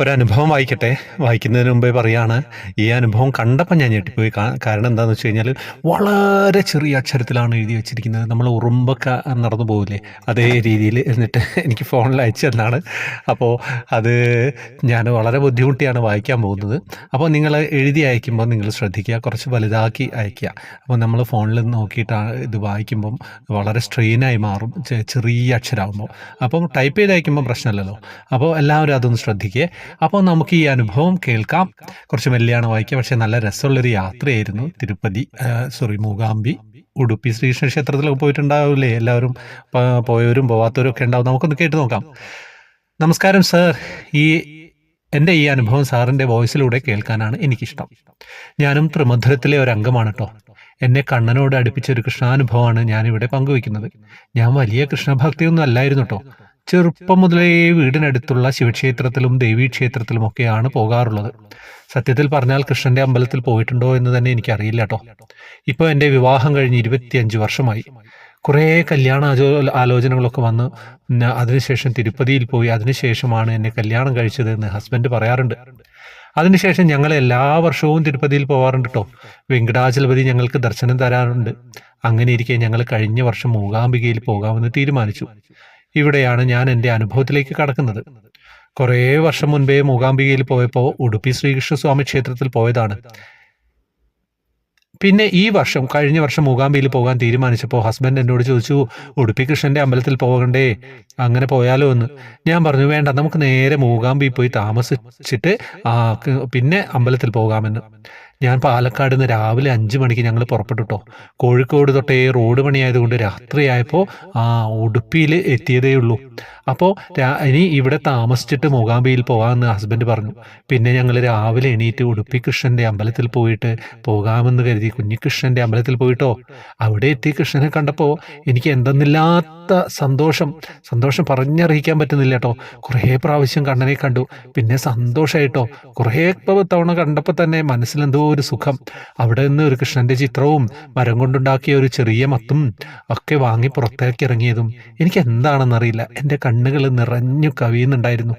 ഒരനുഭവം വായിക്കട്ടെ. വായിക്കുന്നതിന് മുമ്പേ പറയാണ് ഈ അനുഭവം കണ്ടപ്പോൾ ഞാൻ ഞെട്ടിപ്പോയി. കാരണം എന്താണെന്ന് വെച്ച് കഴിഞ്ഞാൽ വളരെ ചെറിയ അക്ഷരത്തിലാണ് എഴുതി വെച്ചിരിക്കുന്നത്. നമ്മൾ ഉറുമ്പൊക്കെ നടന്നു പോകില്ലേ അതേ രീതിയിൽ എന്നിട്ട് എനിക്ക് ഫോണിൽ അയച്ചു തന്നാണ്. അപ്പോൾ അത് ഞാൻ വളരെ ബുദ്ധിമുട്ടിയാണ് വായിക്കാൻ പോകുന്നത്. അപ്പോൾ നിങ്ങൾ എഴുതി അയക്കുമ്പോൾ നിങ്ങൾ ശ്രദ്ധിക്കുക. കുറച്ച് വലുതാക്കി അയക്കുക. അപ്പോൾ നമ്മൾ ഫോണിൽ നോക്കിയിട്ടാണ് ഇത് വായിക്കുമ്പം വളരെ സ്ട്രെയിനായി മാറും. ചെറിയ അക്ഷരമാകുമ്പോൾ അപ്പം ടൈപ്പ് ചെയ്ത് അയക്കുമ്പോൾ പ്രശ്നമല്ലല്ലോ അപ്പോൾ എല്ലാവരും അതൊന്ന് ശ്രദ്ധിക്കുക അപ്പോൾ നമുക്ക് ഈ അനുഭവം കേൾക്കാം. കുറച്ച് മെല്ലെയാണ് വായിക്കുക പക്ഷേ നല്ല രസമുള്ളൊരു യാത്രയായിരുന്നു തിരുപ്പതി സോറി മൂകാംബി ഉടുപ്പി ശ്രീകൃഷ്ണ ക്ഷേത്രത്തിലൊക്കെ പോയിട്ടുണ്ടാവില്ലേ? എല്ലാവരും പോയവരും പോവാത്തവരും ഒക്കെ ഉണ്ടാവും. നമുക്കൊന്ന് കേട്ട് നോക്കാം. നമസ്കാരം സർ. ഈ എന്റെ ഈ അനുഭവം സാറിന്റെ വോയിസിലൂടെ കേൾക്കാനാണ് എനിക്കിഷ്ടം. ഞാനും ത്രിമധുരത്തിലെ ഒരു അംഗമാണ് കേട്ടോ. എന്നെ കണ്ണനോട് അടുപ്പിച്ച ഒരു കൃഷ്ണാനുഭവമാണ് ഞാനിവിടെ പങ്കുവയ്ക്കുന്നത്. ഞാൻ വലിയ കൃഷ്ണഭക്തിയൊന്നും അല്ലായിരുന്നു കേട്ടോ. ചെറുപ്പം മുതലേ വീടിനടുത്തുള്ള ശിവക്ഷേത്രത്തിലും ദേവീക്ഷേത്രത്തിലും ഒക്കെയാണ് പോകാറുള്ളത്. സത്യത്തിൽ പറഞ്ഞാൽ കൃഷ്ണന്റെ അമ്പലത്തിൽ പോയിട്ടുണ്ടോ എന്ന് തന്നെ എനിക്കറിയില്ല കേട്ടോ. ഇപ്പോൾ എന്റെ വിവാഹം കഴിഞ്ഞ് ഇരുപത്തിയഞ്ച് വർഷമായി. കുറേ കല്യാണ ആലോചനകളൊക്കെ വന്ന്. അതിനുശേഷം തിരുപ്പതിയിൽ പോയി അതിനുശേഷമാണ് എന്നെ കല്യാണം കഴിച്ചത് എന്ന് ഹസ്ബൻഡ് പറയാറുണ്ട്. അതിനുശേഷം ഞങ്ങൾ എല്ലാ വർഷവും തിരുപ്പതിയിൽ പോവാറുണ്ട് കേട്ടോ. വെങ്കടാചലപതി ഞങ്ങൾക്ക് ദർശനം തരാറുണ്ട്. അങ്ങനെ ഇരിക്കെ ഞങ്ങൾ കഴിഞ്ഞ വർഷം മൂകാംബികയിൽ പോകാമെന്ന് തീരുമാനിച്ചു. ഇവിടെയാണ് ഞാൻ എന്റെ അനുഭവത്തിലേക്ക് കടക്കുന്നത്. കുറേ വർഷം മുൻപേ മൂകാംബികയിൽ പോയപ്പോൾ ഉടുപ്പി ശ്രീകൃഷ്ണസ്വാമി ക്ഷേത്രത്തിൽ പോയതാണ്. പിന്നെ ഈ വർഷം കഴിഞ്ഞ വർഷം മൂകാംബിയിൽ പോകാൻ തീരുമാനിച്ചപ്പോൾ ഹസ്ബൻഡ് എന്നോട് ചോദിച്ചു ഉടുപ്പി കൃഷ്ണന്റെ അമ്പലത്തിൽ പോകണ്ടേ? അങ്ങനെ പോയാലോ എന്ന്. ഞാൻ പറഞ്ഞു വേണ്ട നമുക്ക് നേരെ മൂകാംബി പോയി താമസിച്ചിട്ട് പിന്നെ അമ്പലത്തിൽ പോകാമെന്ന്. ഞാൻ പാലക്കാട് നിന്ന് രാവിലെ അഞ്ച് മണിക്ക് ഞങ്ങൾ പുറപ്പെട്ടു കേട്ടോ കോഴിക്കോട് തൊട്ടേ റോഡ് പണിയായതുകൊണ്ട് രാത്രിയായപ്പോൾ ആ ഉടുപ്പിയിൽ എത്തിയതേ ഉള്ളൂ. അപ്പോൾ ഇനി ഇവിടെ താമസിച്ചിട്ട് മൂകാംബിയിൽ പോകാമെന്ന് ഹസ്ബൻഡ് പറഞ്ഞു. പിന്നെ ഞങ്ങൾ രാവിലെ എണീറ്റ് ഉടുപ്പി കൃഷ്ണന്റെ അമ്പലത്തിൽ പോയിട്ട് പോകാമെന്ന് കരുതി കുഞ്ഞിക്കൃഷ്ണന്റെ അമ്പലത്തിൽ പോയിട്ടോ. അവിടെ എത്തി കൃഷ്ണനെ കണ്ടപ്പോൾ എനിക്ക് എന്തെന്നില്ലാത്ത സന്തോഷം. സന്തോഷം പറഞ്ഞറിയിക്കാൻ പറ്റുന്നില്ല കേട്ടോ. കുറേ പ്രാവശ്യം കണ്ണനെ കണ്ടു. പിന്നെ സന്തോഷമായിട്ടോ കുറേ തവണ കണ്ടപ്പോൾ തന്നെ മനസ്സിലെന്തോ ഒരു സുഖം. അവിടെ നിന്ന് ഒരു കൃഷ്ണന്റെ ചിത്രവും മരം കൊണ്ടുണ്ടാക്കിയ ഒരു ചെറിയ മത്തും ഒക്കെ വാങ്ങി പുറത്തേക്ക് ഇറങ്ങിയതും എനിക്ക് എന്താണെന്നറിയില്ല എന്റെ കണ്ണുകൾ നിറഞ്ഞു കവിയുന്നുണ്ടായിരുന്നു.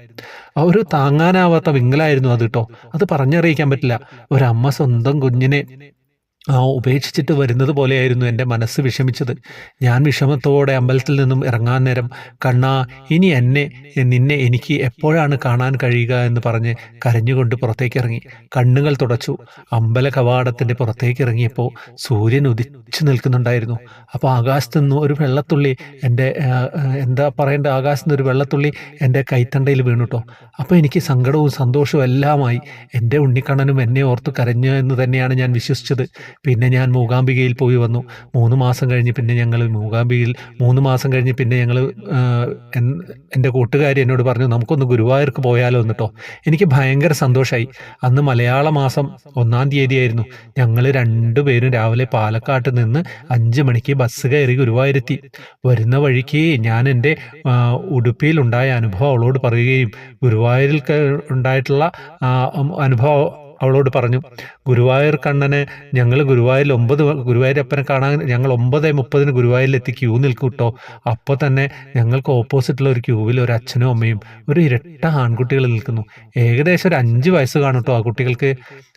ആ ഒരു താങ്ങാനാവാത്ത വിങ്ങലായിരുന്നു അത് കേട്ടോ. അത് പറഞ്ഞറിയിക്കാൻ പറ്റില്ല. ഒരമ്മ സ്വന്തം കുഞ്ഞിനെ ഉപേക്ഷിച്ചിട്ട് വരുന്നത് പോലെയായിരുന്നു എന്റെ മനസ്സ് വിഷമിച്ചത്. ഞാൻ വിഷമത്തോടെ അമ്പലത്തിൽ നിന്നും ഇറങ്ങാൻ നേരം കണ്ണാ ഇനി എന്നെ നിന്നെ എനിക്ക് എപ്പോഴാണ് കാണാൻ കഴിയുക? എന്ന് പറഞ്ഞ് കരഞ്ഞുകൊണ്ട് പുറത്തേക്ക് ഇറങ്ങി കണ്ണുകൾ തുടച്ചു. അമ്പല കവാടത്തിന്റെ പുറത്തേക്ക് ഇറങ്ങിയപ്പോൾ സൂര്യൻ ഉദിച്ചു നിൽക്കുന്നുണ്ടായിരുന്നു. അപ്പോൾ ആകാശത്തു നിന്ന് ഒരു വെള്ളത്തുള്ളി എന്റെ എന്താ പറയേണ്ട ആകാശത്തു നിന്ന് ഒരു വെള്ളത്തുള്ളി എന്റെ കൈത്തണ്ടയിൽ വീണു കേട്ടോ അപ്പോൾ എനിക്ക് സങ്കടവും സന്തോഷവും എല്ലാമായി. എന്റെ ഉണ്ണിക്കണ്ണനും എന്നെ ഓർത്ത് കരഞ്ഞു എന്ന് തന്നെയാണ് ഞാൻ വിശ്വസിച്ചത്. പിന്നെ ഞാൻ മൂകാംബികയിൽ പോയി വന്നു. മൂന്ന് മാസം കഴിഞ്ഞ് പിന്നെ ഞങ്ങൾ മൂകാംബികയിൽ മൂന്ന് മാസം കഴിഞ്ഞ് പിന്നെ ഞങ്ങൾ എന്റെ കൂട്ടുകാരി എന്നോട് പറഞ്ഞു നമുക്കൊന്ന് ഗുരുവായൂർക്ക് പോയാലോ എന്നിട്ടോ എനിക്ക് ഭയങ്കര സന്തോഷമായി അന്ന് മലയാള മാസം ഒന്നാം തീയതിയായിരുന്നു. ഞങ്ങൾ രണ്ടുപേരും രാവിലെ പാലക്കാട്ട് നിന്ന് അഞ്ച് മണിക്ക് ബസ് കയറി ഗുരുവായൂരെത്തി. വരുന്ന വഴിക്ക് ഞാൻ എന്റെ ഉടുപ്പിയിലുണ്ടായ അനുഭവം അവളോട് പറയുകയും ഗുരുവായൂരിൽ ഉണ്ടായിട്ടുള്ള അനുഭവം അവളോട് പറഞ്ഞു ഗുരുവായൂർ കണ്ണനെ ഞങ്ങൾ ഗുരുവായൂരിൽ ഒമ്പത് ഗുരുവായൂരപ്പനെ കാണാൻ ഞങ്ങൾ ഒമ്പത് മുപ്പതിന് ഗുരുവായൂരിലെത്തി ക്യൂ നിൽക്കും കേട്ടോ അപ്പോൾ തന്നെ ഞങ്ങൾക്ക് ഓപ്പോസിറ്റുള്ള ഒരു ക്യൂവിൽ ഒരു അച്ഛനും അമ്മയും ഒരു ഇരട്ട ആൺകുട്ടികൾ നിൽക്കുന്നു. ഏകദേശം ഒരു അഞ്ച് വയസ്സ് കാണും കേട്ടോ ആ കുട്ടികൾക്ക്.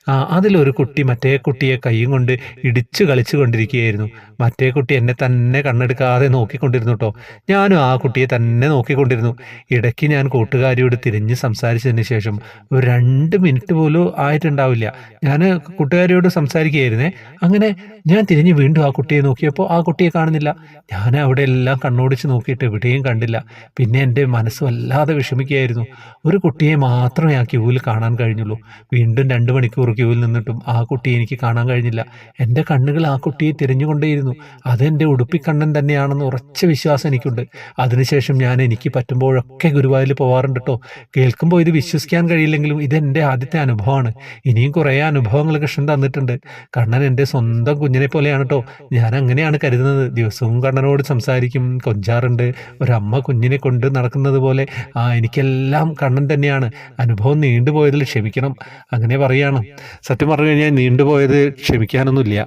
അതിലൊരു കുട്ടി മറ്റേ കുട്ടിയെ കൈയും കൊണ്ട് ഇടിച്ചു കളിച്ചു കൊണ്ടിരിക്കുകയായിരുന്നു മറ്റേ കുട്ടി എന്നെ തന്നെ കണ്ണെടുക്കാതെ നോക്കിക്കൊണ്ടിരുന്നു കേട്ടോ ഞാനും ആ കുട്ടിയെ തന്നെ നോക്കിക്കൊണ്ടിരുന്നു. ഇടയ്ക്ക് ഞാൻ കൂട്ടുകാരിയോട് തിരിഞ്ഞ് സംസാരിച്ചതിന് ശേഷം ഒരു രണ്ട് മിനിറ്റ് പോലും ആയിട്ടുണ്ടാവില്ല. ഞാൻ കൂട്ടുകാരിയോട് സംസാരിക്കുകയായിരുന്നേ. അങ്ങനെ ഞാൻ തിരിഞ്ഞ് വീണ്ടും ആ കുട്ടിയെ നോക്കിയപ്പോൾ ആ കുട്ടിയെ കാണുന്നില്ല. ഞാൻ അവിടെ എല്ലാം കണ്ണോടിച്ച് നോക്കിയിട്ട് എവിടെയും കണ്ടില്ല. പിന്നെ എന്റെ മനസ്സ് വല്ലാതെ വിഷമിക്കുകയായിരുന്നു. ഒരു കുട്ടിയെ മാത്രമേ ആ ക്യൂവിൽ കാണാൻ കഴിഞ്ഞുള്ളൂ. വീണ്ടും രണ്ട് മണിക്കൂർ ക്യൂവിൽ നിന്നിട്ടും ആ കുട്ടിയെ എനിക്ക് കാണാൻ കഴിഞ്ഞില്ല. എന്റെ കണ്ണുകൾ ആ കുട്ടിയെ തിരഞ്ഞുകൊണ്ടേയിരുന്നു. അതെന്റെ ഉടുപ്പിക്കണ്ണൻ തന്നെയാണെന്ന് ഉറച്ച വിശ്വാസം എനിക്കുണ്ട്. അതിനുശേഷം ഞാൻ എനിക്ക് പറ്റുമ്പോഴൊക്കെ ഗുരുവായൂരിൽ പോവാറുണ്ട് കേട്ടോ കേൾക്കുമ്പോൾ ഇത് വിശ്വസിക്കാൻ കഴിയില്ലെങ്കിലും ഇതെന്റെ ആദ്യത്തെ അനുഭവമാണ്. ഇനിയും കുറേ അനുഭവങ്ങൾ കൃഷ്ണൻ തന്നിട്ടുണ്ട്. കണ്ണൻ എന്റെ സ്വന്തം കുഞ്ഞിനെ പോലെയാണ് കേട്ടോ ഞാൻ അങ്ങനെയാണ് കരുതുന്നത്. ദിവസവും കണ്ണനോട് സംസാരിക്കും. കൊഞ്ചാറുണ്ട്. ഒരമ്മ കുഞ്ഞിനെ കൊണ്ട് നടക്കുന്നത് പോലെ. ആ എനിക്കെല്ലാം കണ്ണൻ തന്നെയാണ്. അനുഭവം നീണ്ടുപോയതിൽ ക്ഷമിക്കണം. അങ്ങനെ പറയാണ്. സത്യം പറഞ്ഞു കഴിഞ്ഞാൽ നീണ്ടുപോയത് ക്ഷമിക്കാനൊന്നുമില്ല.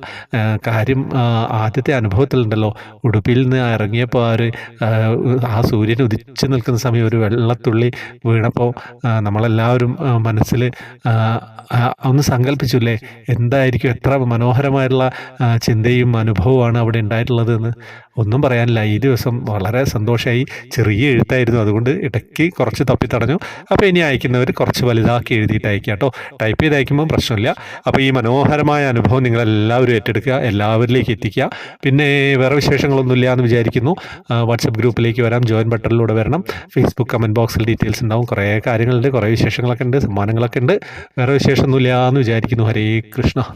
കാര്യം ആദ്യത്തെ അനുഭവത്തിലുണ്ടല്ലോ. ഉടുപ്പിയിൽ നിന്ന് ഇറങ്ങിയപ്പോൾ ആ ഒരു ആ, സൂര്യൻ ഉദിച്ചു നിൽക്കുന്ന സമയം ഒരു വെള്ളത്തുള്ളി വീണപ്പോൾ നമ്മളെല്ലാവരും മനസ്സിൽ ഒന്ന് സങ്കല്പിച്ചില്ലേ? എന്തായിരിക്കും? എത്ര മനോഹരമായിട്ടുള്ള ചിന്തയും അനുഭവമാണ് അവിടെ ഉണ്ടായിട്ടുള്ളത് എന്ന് ഒന്നും പറയാനില്ല. ഈ ദിവസം വളരെ സന്തോഷമായി ചെറിയ എഴുത്തായിരുന്നു. അതുകൊണ്ട് ഇടയ്ക്ക് കുറച്ച് തപ്പി തടഞ്ഞു. അപ്പോൾ ഇനി അയക്കുന്നവർ കുറച്ച് വലുതാക്കി എഴുതിയിട്ട് അയക്കുക കേട്ടോ. ടൈപ്പ് ചെയ്ത് അയക്കുമ്പോൾ പ്രശ്നമില്ല. അപ്പോൾ ഈ മനോഹരമായ അനുഭവം നിങ്ങളെല്ലാവരും ഏറ്റെടുക്കുക എല്ലാവരിലേക്ക് എത്തിക്കുക. പിന്നെ വേറെ വിശേഷങ്ങളൊന്നുമില്ല എന്ന് വിചാരിക്കുന്നു. വാട്സപ്പ് ഗ്രൂപ്പിലേക്ക് വരാം. ജോയിൻ ബട്ടണിലൂടെ വരണം. ഫേസ്ബുക്ക് കമന്റ് ബോക്സിൽ ഡീറ്റെയിൽസ് ഉണ്ടാവും. കുറേ കാര്യങ്ങളുണ്ട് കുറേ വിശേഷങ്ങളൊക്കെ ഉണ്ട് സമ്മാനങ്ങളൊക്കെ ഉണ്ട്. വേറെ വിശേഷമൊന്നുമില്ല എന്ന് വിചാരിക്കുന്നു. ഹരേ കൃഷ്ണ.